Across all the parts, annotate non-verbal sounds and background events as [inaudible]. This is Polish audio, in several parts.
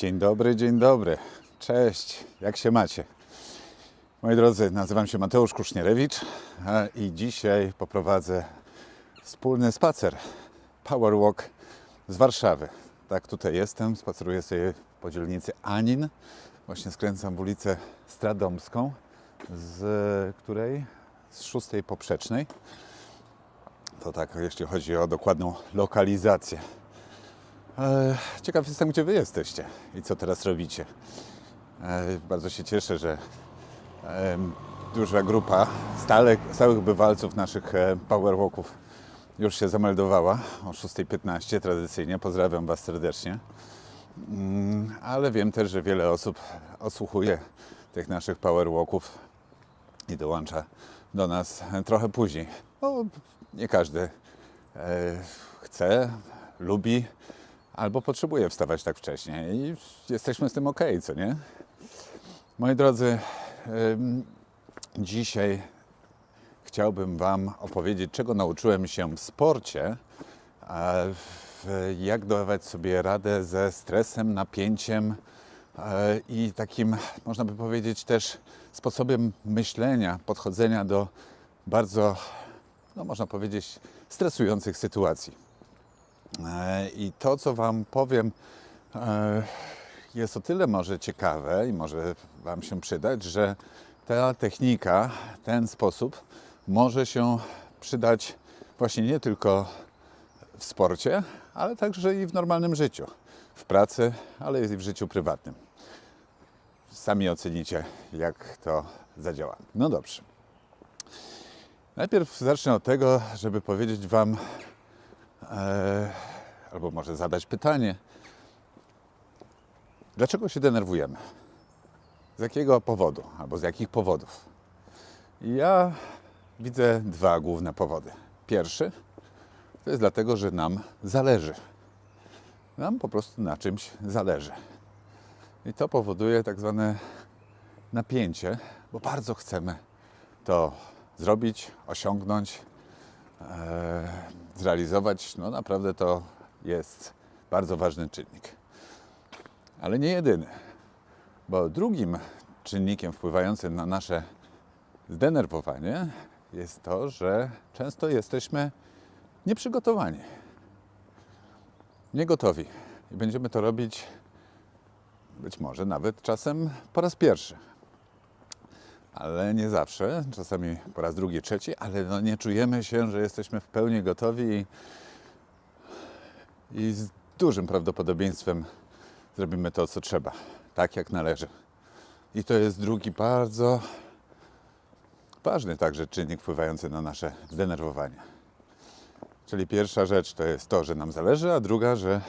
Dzień dobry, dzień dobry. Cześć, jak się macie? Moi drodzy, nazywam się Mateusz Kusznierewicz i dzisiaj poprowadzę wspólny spacer Power Walk z Warszawy. Tak, tutaj jestem, spaceruję sobie po dzielnicy Anin. Właśnie skręcam w ulicę Stradomską, z której? Z szóstej poprzecznej. To tak, jeśli chodzi o dokładną lokalizację. E, Ciekaw jestem, gdzie Wy jesteście i co teraz robicie. E, Bardzo się cieszę, że duża grupa stale, stałych bywalców naszych e, powerwalków już się zameldowała o 6.15 tradycyjnie. Pozdrawiam Was serdecznie. Mm, Ale wiem też, że wiele osób odsłuchuje tych naszych powerwalków i dołącza do nas trochę później. Bo nie każdy chce, lubi albo potrzebuje wstawać tak wcześnie i jesteśmy z tym ok, co nie? Moi drodzy, dzisiaj chciałbym Wam opowiedzieć, czego nauczyłem się w sporcie, jak dawać sobie radę ze stresem, napięciem e, i takim, można by powiedzieć, też sposobem myślenia, podchodzenia do bardzo, no można powiedzieć, stresujących sytuacji. E, I to, co Wam powiem, e, jest o tyle może ciekawe i może Wam się przydać, że ta technika, ten sposób może się przydać właśnie nie tylko w sporcie, ale także i w normalnym życiu, w pracy, ale i w życiu prywatnym. Sami ocenicie, jak to zadziała. No dobrze. Najpierw zacznę od tego, żeby powiedzieć Wam, albo może zadać pytanie, dlaczego się denerwujemy? Z jakiego powodu, albo z jakich powodów? Ja widzę dwa główne powody. Pierwszy to jest dlatego, że nam zależy. Nam po prostu na czymś zależy. I to powoduje tak zwane napięcie, bo bardzo chcemy to zrobić, osiągnąć, e, zrealizować. No naprawdę to jest bardzo ważny czynnik. Ale nie jedyny, bo drugim czynnikiem wpływającym na nasze zdenerwowanie jest to, że często jesteśmy nieprzygotowani, niegotowi i będziemy to robić być może nawet czasem po raz pierwszy. Ale nie zawsze, czasami po raz drugi, trzeci, ale no nie czujemy się, że jesteśmy w pełni gotowi i, i z dużym prawdopodobieństwem zrobimy to, co trzeba, tak jak należy. I to jest drugi bardzo ważny także czynnik wpływający na nasze zdenerwowanie. Czyli pierwsza rzecz to jest to, że nam zależy, a druga, że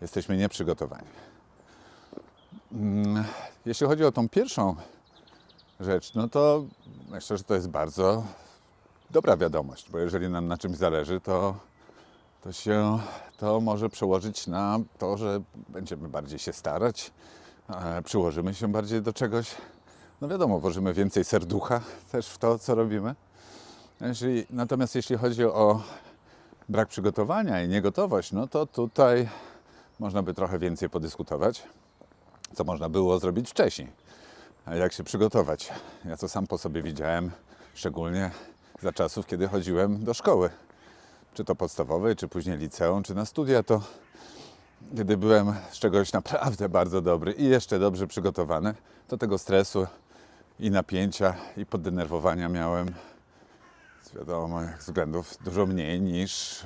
jesteśmy nieprzygotowani. Mm, Jeśli chodzi o tą pierwszą rzecz, no to myślę, że to jest bardzo dobra wiadomość, bo jeżeli nam na czymś zależy, to, to się to może przełożyć na to, że będziemy bardziej się starać, przyłożymy się bardziej do czegoś. No wiadomo, włożymy więcej serducha też w to, co robimy. Jeżeli, natomiast jeśli chodzi o brak przygotowania i niegotowość, no to tutaj można by trochę więcej podyskutować, co można było zrobić wcześniej, jak się przygotować. Ja to sam po sobie widziałem, szczególnie za czasów, kiedy chodziłem do szkoły, czy to podstawowej, czy później liceum, czy na studia, to kiedy byłem z czegoś naprawdę bardzo dobry i jeszcze dobrze przygotowany, to tego stresu i napięcia i poddenerwowania miałem z wiadomych względów dużo mniej niż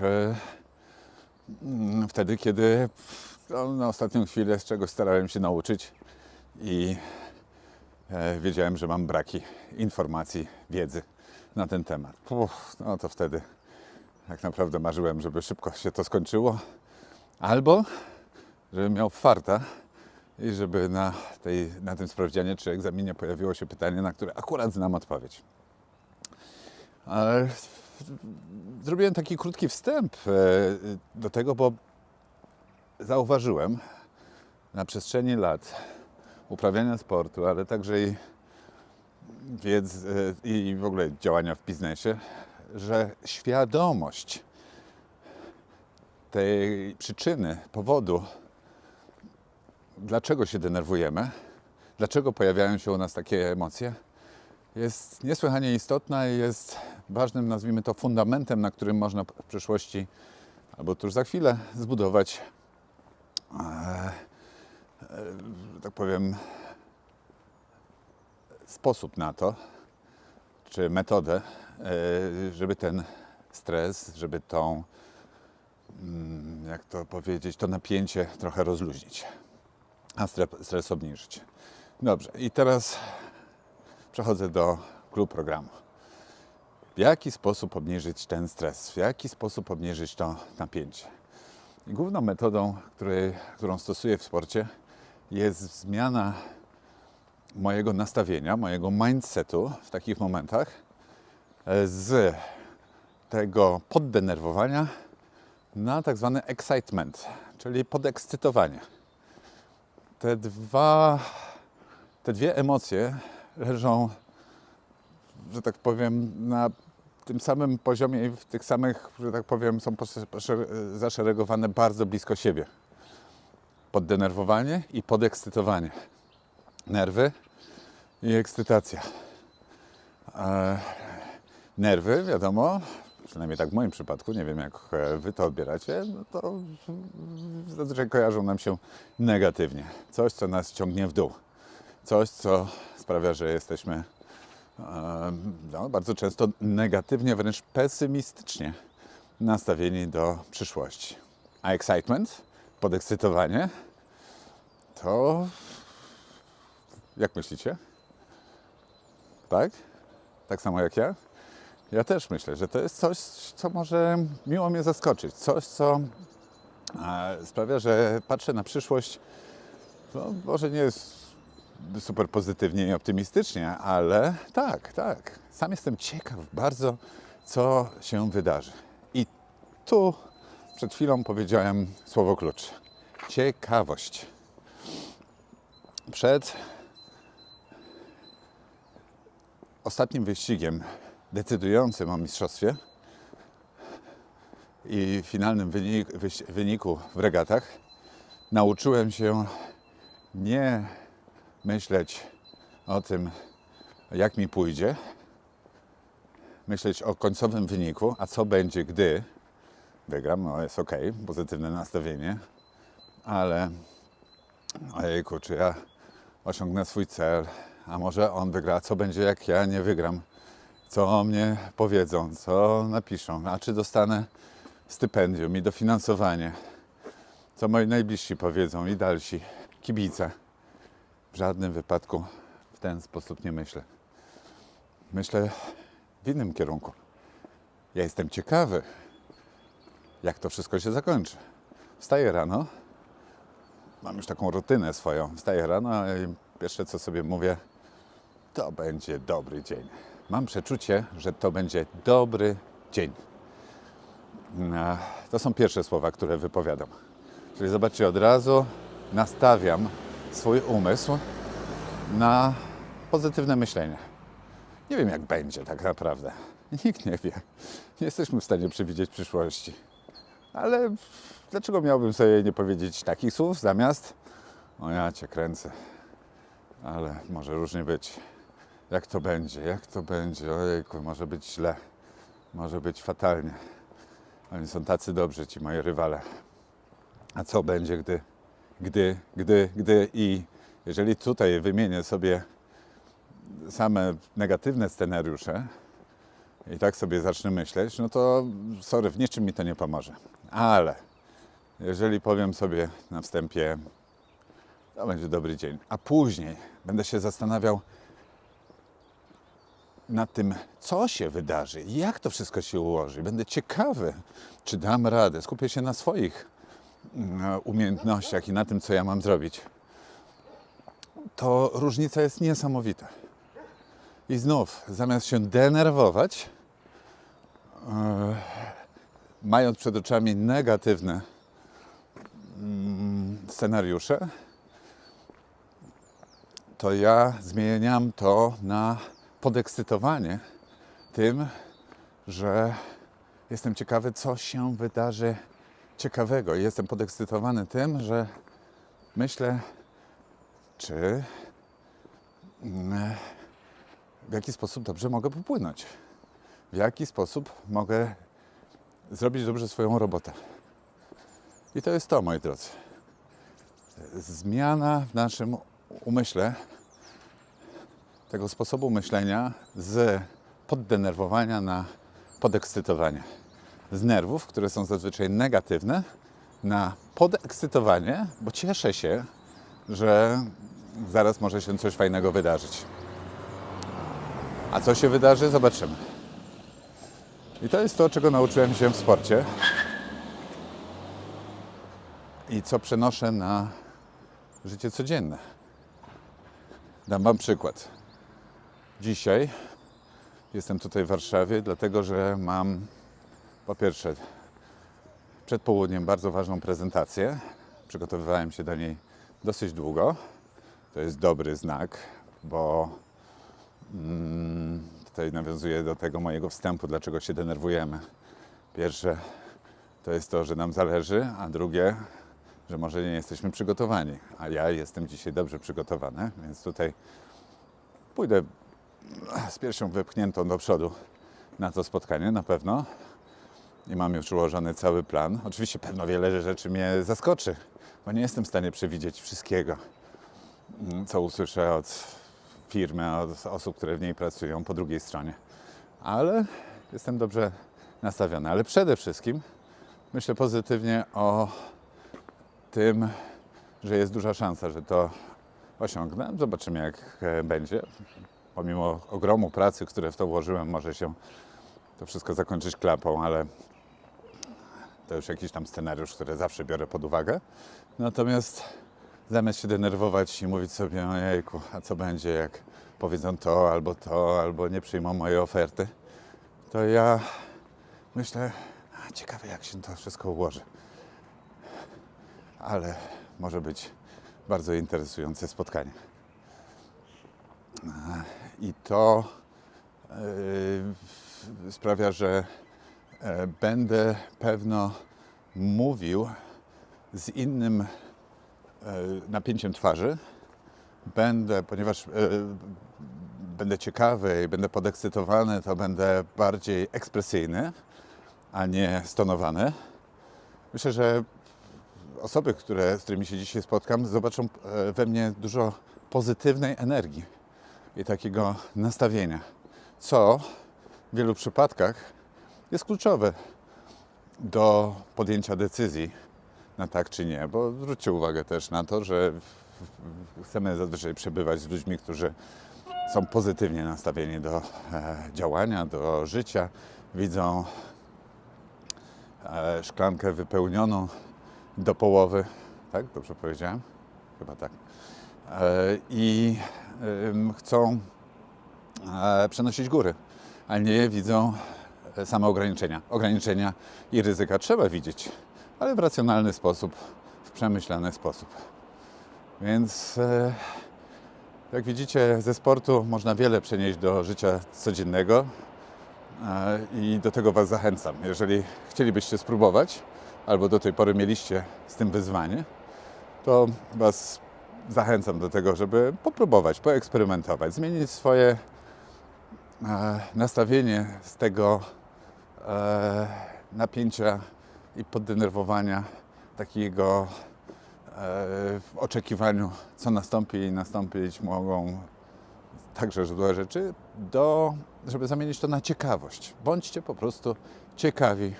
mm, wtedy, kiedy no, na ostatnią chwilę z czegoś starałem się nauczyć i wiedziałem, że mam braki informacji, wiedzy na ten temat. No to wtedy tak naprawdę marzyłem, żeby szybko się to skończyło, albo żebym miał farta i żeby na, tej, na tym sprawdzianie czy egzaminie pojawiło się pytanie, na które akurat znam odpowiedź. Ale zrobiłem taki krótki wstęp e, do tego, bo zauważyłem na przestrzeni lat uprawiania sportu, ale także i wiedzy i w ogóle działania w biznesie, że świadomość tej przyczyny, powodu dlaczego się denerwujemy, dlaczego pojawiają się u nas takie emocje, jest niesłychanie istotna i jest ważnym, nazwijmy to, fundamentem, na którym można w przyszłości albo tuż za chwilę zbudować, e, e, tak powiem, sposób na to, czy metodę, e, żeby ten stres, żeby tą, mm, jak to powiedzieć, to napięcie trochę rozluźnić, a stre- stres obniżyć. Dobrze, i teraz przechodzę do klub programu. W jaki sposób obniżyć ten stres? W jaki sposób obniżyć to napięcie? Główną metodą, której, którą stosuję w sporcie, jest zmiana mojego nastawienia, mojego mindsetu w takich momentach e, z tego poddenerwowania na tak zwany excitement, czyli podekscytowanie. Te dwa, te dwie emocje leżą, że tak powiem, na tym samym poziomie i w tych samych, że tak powiem, są posze- zaszeregowane bardzo blisko siebie. Poddenerwowanie i podekscytowanie. Nerwy i ekscytacja. E, nerwy, wiadomo, przynajmniej tak w moim przypadku, nie wiem jak e, wy to odbieracie, no to zazwyczaj kojarzą nam się negatywnie. Coś, co nas ciągnie w dół. Coś, co sprawia, że jesteśmy e, no, bardzo często negatywnie, wręcz pesymistycznie nastawieni do przyszłości. A excitement, podekscytowanie, to jak myślicie? Tak? Tak samo jak ja? Ja też myślę, że to jest coś, co może miło mnie zaskoczyć. Coś, co e, sprawia, że patrzę na przyszłość, no, może nie jest super pozytywnie i optymistycznie, ale tak, tak. Sam jestem ciekaw bardzo, co się wydarzy. I tu przed chwilą powiedziałem słowo klucz. Ciekawość. Przed ostatnim wyścigiem decydującym o mistrzostwie i finalnym wynik, wyniku w regatach nauczyłem się nie myśleć o tym, jak mi pójdzie, myśleć o końcowym wyniku, a co będzie, gdy wygram, no jest ok, pozytywne nastawienie, ale ojejku, czy ja osiągnę swój cel, a może on wygra, co będzie, jak ja nie wygram, co o mnie powiedzą, co napiszą, a czy dostanę stypendium i dofinansowanie, co moi najbliżsi powiedzą i dalsi, kibice. W żadnym wypadku w ten sposób nie myślę. Myślę w innym kierunku. Ja jestem ciekawy, jak to wszystko się zakończy. Wstaję rano, mam już taką rutynę swoją. Wstaję rano i pierwsze co sobie mówię, to będzie dobry dzień. Mam przeczucie, że to będzie dobry dzień. No, To są pierwsze słowa, które wypowiadam. Czyli zobaczcie, od razu nastawiam swój umysł na pozytywne myślenie. Nie wiem, jak będzie tak naprawdę. Nikt nie wie. Nie jesteśmy w stanie przewidzieć przyszłości. Ale dlaczego miałbym sobie nie powiedzieć takich słów zamiast o ja cię kręcę. Ale może różnie być. Jak to będzie? Jak to będzie? Ojejku, może być źle. Może być fatalnie. Oni są tacy dobrzy, ci moi rywale. A co będzie, gdy, gdy, gdy, gdy i jeżeli tutaj wymienię sobie same negatywne scenariusze i tak sobie zacznę myśleć, no to sorry, w niczym mi to nie pomoże. Ale jeżeli powiem sobie na wstępie, to będzie dobry dzień, a później będę się zastanawiał nad tym, co się wydarzy, jak to wszystko się ułoży. Będę ciekawy, czy dam radę. Skupię się na swoich mm, umiejętnościach i na tym, co ja mam zrobić. To różnica jest niesamowita. I znów, zamiast się denerwować, e, mając przed oczami negatywne mm, scenariusze, to ja zmieniam to na podekscytowanie tym, że jestem ciekawy, co się wydarzy ciekawego. Jestem podekscytowany tym, że myślę, czy mm, w jaki sposób dobrze mogę popłynąć. W jaki sposób mogę zrobić dobrze swoją robotę. I to jest to, moi drodzy. Zmiana w naszym umyśle, tego sposobu myślenia z poddenerwowania na podekscytowanie. Z nerwów, które są zazwyczaj negatywne, na podekscytowanie, bo cieszę się, że zaraz może się coś fajnego wydarzyć. A co się wydarzy, zobaczymy. I to jest to, czego nauczyłem się w sporcie i co przenoszę na życie codzienne. Dam Wam przykład. Dzisiaj jestem tutaj w Warszawie, dlatego że mam po pierwsze przed południem bardzo ważną prezentację. Przygotowywałem się do niej dosyć długo. To jest dobry znak, bo tutaj nawiązuję do tego mojego wstępu, dlaczego się denerwujemy. Pierwsze to jest to, że nam zależy, a drugie, że może nie jesteśmy przygotowani. A ja jestem dzisiaj dobrze przygotowany, więc tutaj pójdę z piersią wypchniętą do przodu na to spotkanie na pewno. I mam już ułożony cały plan. Oczywiście pewno wiele rzeczy mnie zaskoczy, bo nie jestem w stanie przewidzieć wszystkiego, mm, co usłyszę od firmy, od osób, które w niej pracują po drugiej stronie. Ale jestem dobrze nastawiony. Ale przede wszystkim myślę pozytywnie o tym, że jest duża szansa, że to osiągnę. Zobaczymy, jak e, będzie. Pomimo ogromu pracy, które w to włożyłem, może się to wszystko zakończyć klapą, ale to już jakiś tam scenariusz, który zawsze biorę pod uwagę. Natomiast zamiast się denerwować i mówić sobie, ojejku, a co będzie, jak powiedzą to, albo to, albo nie przyjmą mojej oferty, to ja myślę, a ciekawe jak się to wszystko ułoży. Ale może być bardzo interesujące spotkanie. I to yy, sprawia, że e, będę pewno mówił z innym napięciem twarzy. Będę, ponieważ e, będę ciekawy i będę podekscytowany, to będę bardziej ekspresyjny, a nie stonowany. Myślę, że osoby, które, z którymi się dzisiaj spotkam, zobaczą e, we mnie dużo pozytywnej energii i takiego nastawienia, co w wielu przypadkach jest kluczowe do podjęcia decyzji na tak czy nie, bo zwróćcie uwagę też na to, że chcemy zazwyczaj przebywać z ludźmi, którzy są pozytywnie nastawieni do e, działania, do życia, widzą e, szklankę wypełnioną do połowy, tak? Dobrze powiedziałem? Chyba tak. E, I chcą przenosić góry, a nie widzą same ograniczenia. Ograniczenia i ryzyka trzeba widzieć, ale w racjonalny sposób, w przemyślany sposób. Więc e, jak widzicie, ze sportu można wiele przenieść do życia codziennego e, i do tego Was zachęcam. Jeżeli chcielibyście spróbować, albo do tej pory mieliście z tym wyzwanie, to Was zachęcam do tego, żeby popróbować, poeksperymentować, zmienić swoje e, nastawienie z tego napięcia i poddenerwowania, takiego e, w oczekiwaniu, co nastąpi i nastąpić mogą także złe rzeczy, do, żeby zamienić to na ciekawość. Bądźcie po prostu ciekawi,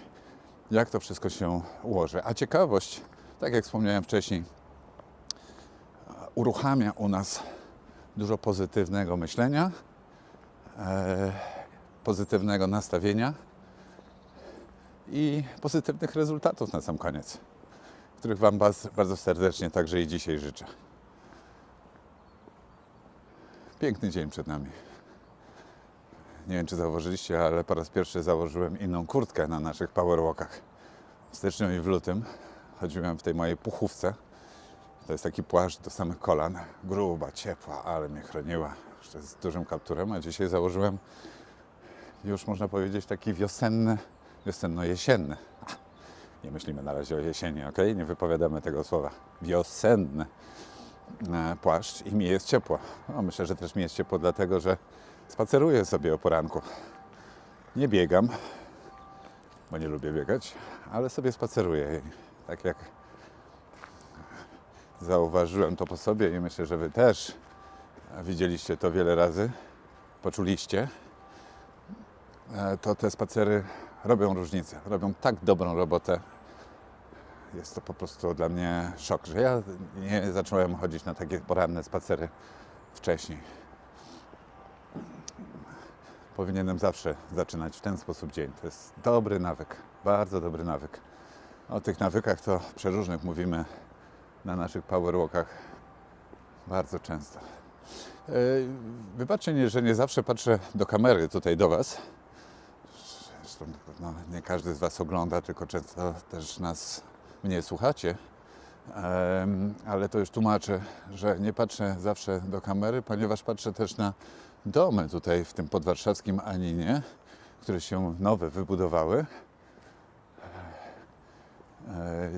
jak to wszystko się ułoży. A ciekawość, tak jak wspomniałem wcześniej, uruchamia u nas dużo pozytywnego myślenia, e, pozytywnego nastawienia i pozytywnych rezultatów na sam koniec, których Wam bardzo serdecznie także i dzisiaj życzę. Piękny dzień przed nami. Nie wiem, czy zauważyliście, ale po raz pierwszy założyłem inną kurtkę na naszych powerwalkach. W styczniu i w lutym chodziłem w tej mojej puchówce. To jest taki płaszcz do samych kolan. Gruba, ciepła, ale mnie chroniła. Jeszcze z dużym kapturem, a dzisiaj założyłem już można powiedzieć taki wiosenny, wiosenno-jesienny. [laughs] Nie myślimy na razie o jesieni, ok? Nie wypowiadamy tego słowa. Wiosenny. e, płaszcz i mi jest ciepło. No, myślę, że też mi jest ciepło, dlatego że spaceruję sobie o poranku. Nie biegam, bo nie lubię biegać, ale sobie spaceruję. I Tak jak zauważyłem to po sobie i myślę, że Wy też widzieliście to wiele razy, poczuliście, e, to te spacery robią różnicę, robią tak dobrą robotę. Jest to po prostu dla mnie szok, że ja nie zacząłem chodzić na takie poranne spacery wcześniej. Powinienem zawsze zaczynać w ten sposób dzień. To jest dobry nawyk, bardzo dobry nawyk. O tych nawykach to przeróżnych mówimy na naszych powerwalkach bardzo często. Yy, Wybaczcie, że nie zawsze patrzę do kamery tutaj do Was. No, nie każdy z Was ogląda, tylko często też nas mnie słuchacie. Ale to już tłumaczę, że nie patrzę zawsze do kamery, ponieważ patrzę też na domy tutaj w tym podwarszawskim Aninie, które się nowe wybudowały e,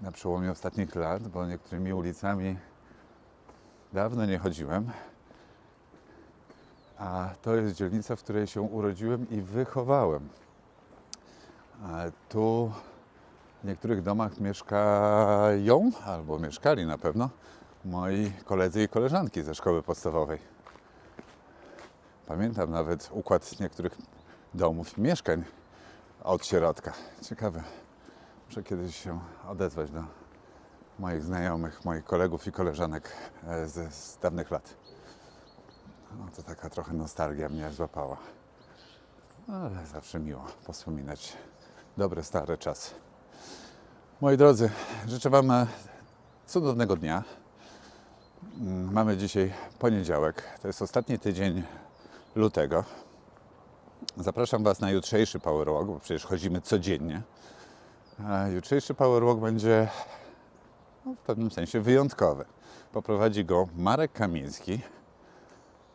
na przełomie ostatnich lat, bo niektórymi ulicami dawno nie chodziłem. A to jest dzielnica, w której się urodziłem i wychowałem. Tu w niektórych domach mieszkają, albo mieszkali na pewno, moi koledzy i koleżanki ze szkoły podstawowej. Pamiętam nawet układ niektórych domów i mieszkań od środka. Ciekawe. Muszę kiedyś się odezwać do moich znajomych, moich kolegów i koleżanek e, ze, z dawnych lat. No to taka trochę nostalgia mnie złapała. Ale zawsze miło wspominać dobre, stare czasy. Moi drodzy, życzę Wam e, cudownego dnia. Mm, Mamy dzisiaj poniedziałek. To jest ostatni tydzień lutego. Zapraszam Was na jutrzejszy Powerwalk, bo przecież chodzimy codziennie. A jutrzejszy Powerwalk będzie no, w pewnym sensie wyjątkowy. Poprowadzi go Marek Kamiński,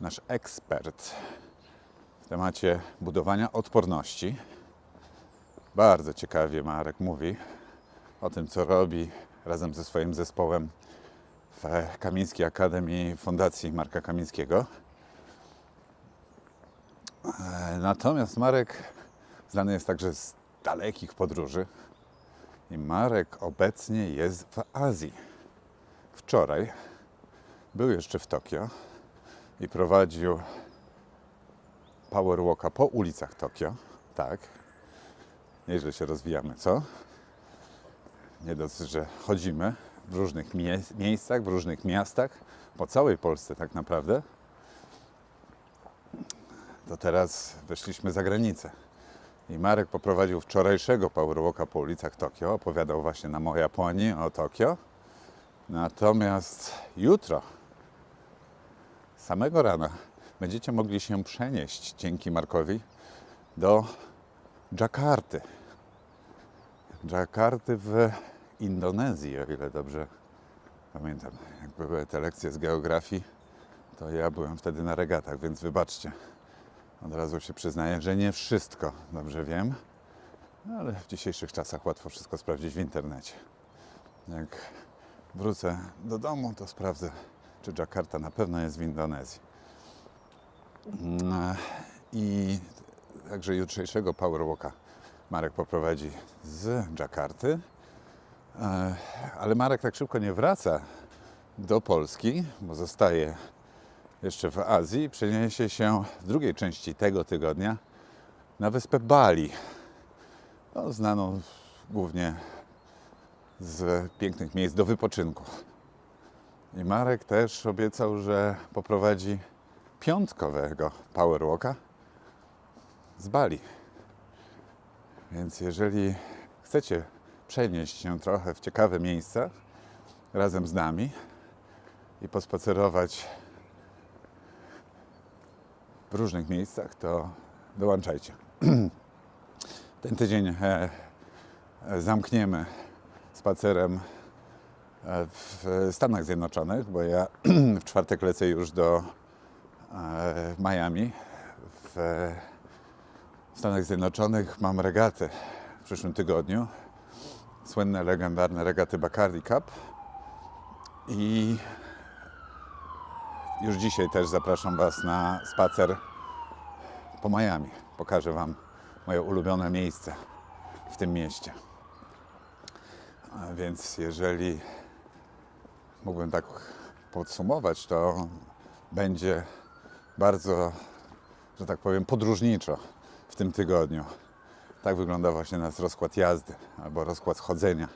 nasz ekspert w temacie budowania odporności. Bardzo ciekawie Marek mówi o tym, co robi razem ze swoim zespołem w Kamińskiej Akademii Fundacji Marka Kamińskiego. E, Natomiast Marek znany jest także z dalekich podróży. I Marek obecnie jest w Azji. Wczoraj był jeszcze w Tokio i prowadził powerwalka po ulicach Tokio. Tak. Nieźle się rozwijamy, co? Nie dość, że chodzimy w różnych mie- miejscach, w różnych miastach, po całej Polsce tak naprawdę, to teraz weszliśmy za granicę. I Marek poprowadził wczorajszego powerwalka po ulicach Tokio, opowiadał właśnie nam o Japonii, o Tokio. Natomiast jutro, samego rana, będziecie mogli się przenieść dzięki Markowi do Dżakarty. Dżakarty w Indonezji, o ile dobrze pamiętam. Jak były te lekcje z geografii, to ja byłem wtedy na regatach, więc wybaczcie. Od razu się przyznaję, że nie wszystko dobrze wiem, ale w dzisiejszych czasach łatwo wszystko sprawdzić w internecie. Jak wrócę do domu, to sprawdzę, czy Dżakarta na pewno jest w Indonezji. Mm, I także jutrzejszego Powerwalka Marek poprowadzi z Dżakarty. E, Ale Marek tak szybko nie wraca do Polski, bo zostaje jeszcze w Azji i przeniesie się w drugiej części tego tygodnia na wyspę Bali. No, znaną głównie z pięknych miejsc do wypoczynku. I Marek też obiecał, że poprowadzi piątkowego powerwalka z Bali. Więc jeżeli chcecie przenieść się trochę w ciekawe miejsca razem z nami i pospacerować w różnych miejscach, to dołączajcie. [clears throat] Ten tydzień e, e, zamkniemy spacerem e, w Stanach Zjednoczonych, bo ja [clears throat] w czwartek lecę już do Miami. W Stanach Zjednoczonych mam regaty w przyszłym tygodniu. Słynne, legendarne regaty Bacardi Cup. I już dzisiaj też zapraszam Was na spacer po Miami. Pokażę Wam moje ulubione miejsce w tym mieście. A więc jeżeli mógłbym tak podsumować, to będzie bardzo, że tak powiem, podróżniczo w tym tygodniu. Tak wygląda właśnie nasz rozkład jazdy albo rozkład chodzenia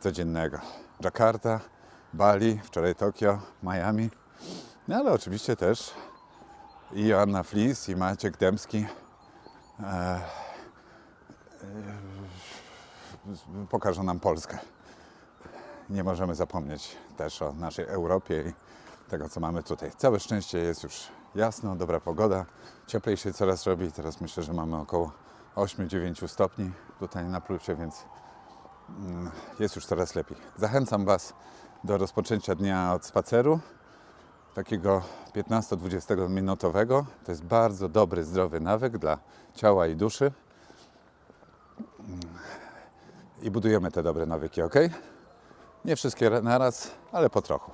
codziennego. Jakarta, Bali, wczoraj Tokio, Miami, no ale oczywiście też i Joanna Flis i Maciek Dębski e, e, pokażą nam Polskę. Nie możemy zapomnieć też o naszej Europie i tego, co mamy tutaj. Całe szczęście jest już jasno, dobra pogoda, cieplej się coraz robi. Teraz myślę, że mamy około 8-9 stopni tutaj na plusie, więc mm, jest już coraz lepiej. Zachęcam Was do rozpoczęcia dnia od spaceru, takiego 15-20 minutowego. To jest bardzo dobry, zdrowy nawyk dla ciała i duszy. I budujemy te dobre nawyki, ok? Nie wszystkie naraz, ale po trochu.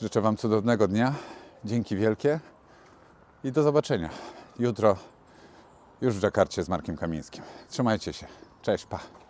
Życzę Wam cudownego dnia. Dzięki wielkie i do zobaczenia jutro już w Dżakarcie z Markiem Kamińskim. Trzymajcie się. Cześć, pa.